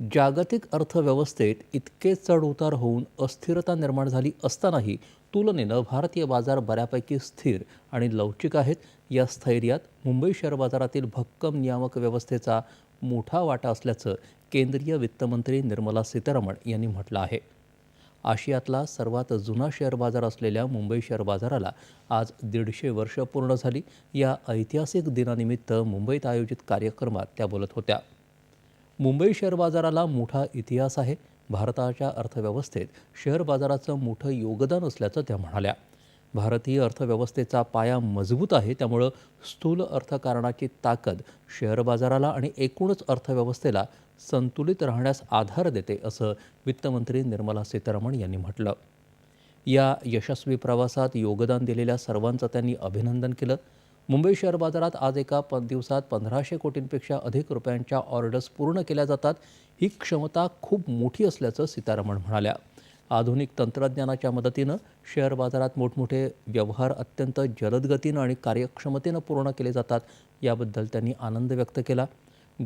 जागतिक अर्थव्यवस्थेत इतके चढउतार होऊन अस्थिरता निर्माण झाली असतानाही तुलनेनं भारतीय बाजार बऱ्यापैकी स्थिर आणि लवचिक आहेत. या स्थैर्यात मुंबई शेअर बाजारातील भक्कम नियामक व्यवस्थेचा मोठा वाटा असल्याचं केंद्रीय वित्तमंत्री निर्मला सीतारामन यांनी म्हटलं आहे. आशियातला सर्वात जुना शेअर बाजार असलेल्या मुंबई शेअर बाजाराला आज दीडशे वर्ष पूर्ण झाली. या ऐतिहासिक दिनानिमित्त मुंबईत आयोजित कार्यक्रमात त्या बोलत होत्या. मुंबई शेअर बाजाराला मोठा इतिहास आहे. भारताच्या अर्थव्यवस्थेत शेअर बाजाराचं मोठं योगदान असल्याचं त्या म्हणाल्या. भारतीय अर्थव्यवस्थेचा पाया मजबूत आहे त्यामुळं स्थूल अर्थकारणाची ताकद शेअर बाजाराला आणि एकूणच अर्थव्यवस्थेला संतुलित राहण्यास आधार देते असं वित्तमंत्री निर्मला सीतारामन यांनी म्हटलं. या यशस्वी प्रवासात योगदान दिलेल्या सर्वांचं त्यांनी अभिनंदन केलं. मुंबई शेअर बाजारात आज एका पन दिवसात पंधराशे कोटींपेक्षा अधिक रुपयांच्या ऑर्डर्स पूर्ण केल्या जातात. ही क्षमता खूप मोठी असल्याचं सीतारामन म्हणाल्या. आधुनिक तंत्रज्ञानाच्या मदतीनं शेअर बाजारात मोठमोठे व्यवहार अत्यंत जलद गतीनं आणि कार्यक्षमतेनं पूर्ण केले जातात याबद्दल त्यांनी आनंद व्यक्त केला.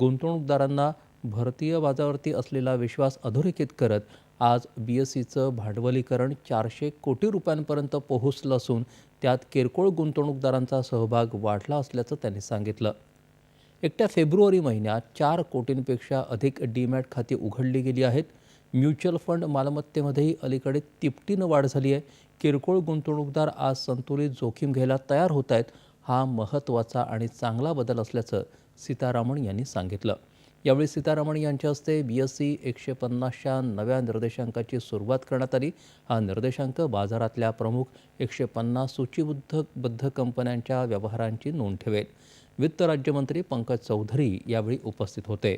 गुंतवणूकदारांना भारतीय बाजारावरती असलेला विश्वास अधोरेखित करत आज बी एस सीचं भांडवलीकरण चारशे कोटी रुपयांपर्यंत पोहोचलं असून त्यात किरकोळ गुंतवणूकदारांचा सहभाग वाढला असल्याचं त्यांनी सांगितलं. एकट्या फेब्रुवारी महिन्यात चार कोटींपेक्षा अधिक डीमॅट खाती उघडली गेली आहेत. म्युच्युअल फंड मालमत्तेमध्येही अलीकडे तिपटीनं वाढ झाली आहे. किरकोळ गुंतवणूकदार आज संतुलित जोखीम घ्यायला तयार होत आहेत. हा महत्त्वाचा आणि चांगला बदल असल्याचं सीतारामन यांनी सांगितलं. यावेळी सीतारामन यांच्या हस्ते बी एस सी एकशे पन्नासच्या नव्या निर्देशांकाची सुरुवात करण्यात आली. हा निर्देशांक बाजारातल्या प्रमुख एकशे पन्नास सूचीबद्ध बद्ध कंपन्यांच्या व्यवहारांची नोंद ठेवेल. वित्त राज्यमंत्री पंकज चौधरी यावेळी उपस्थित होते.